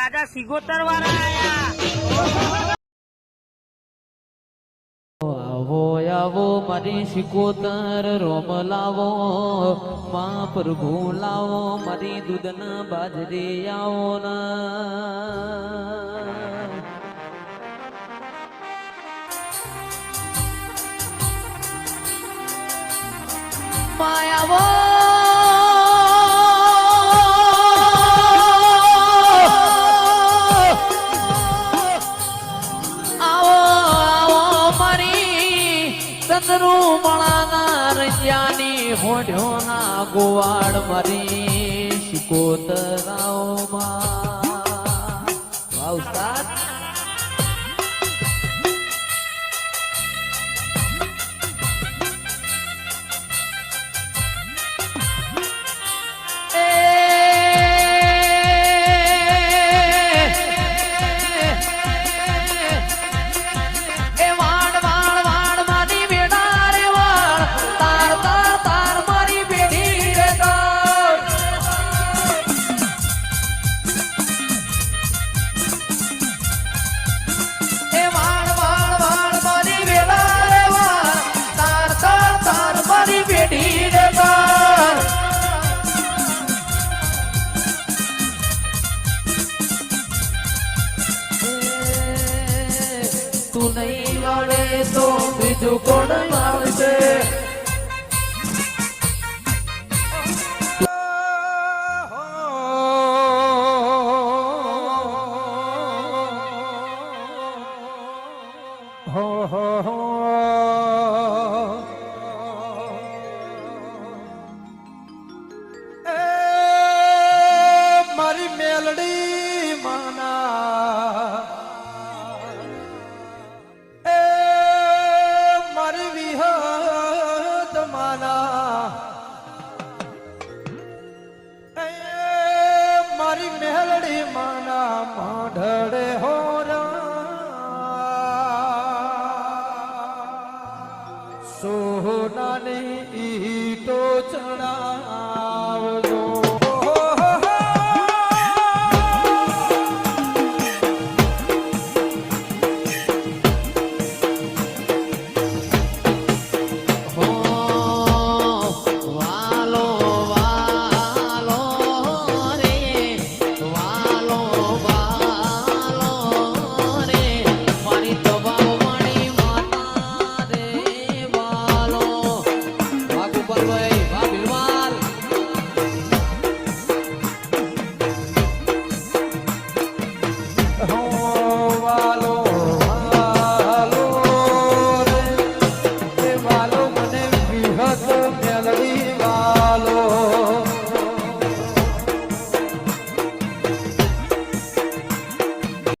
રાજા સિગોતર વાળા આયા. આવો આવો મારી શિકોતર રોમ લાવો મા પ્રભુ લાવો મારી દૂધના બાજરી આવો ના. માયાવો ચંદ્રુ મણાના રૈયાની હોઢ્યોના ગોવાડ મરી શિકોતરાઓ વાહ તું નહીં વાળે તો બીજું કોણ વાળશે હો હો હો. માના. મારી મેલડી માના માઢડે હોરા. સોનાની ઈટો ચડાવજો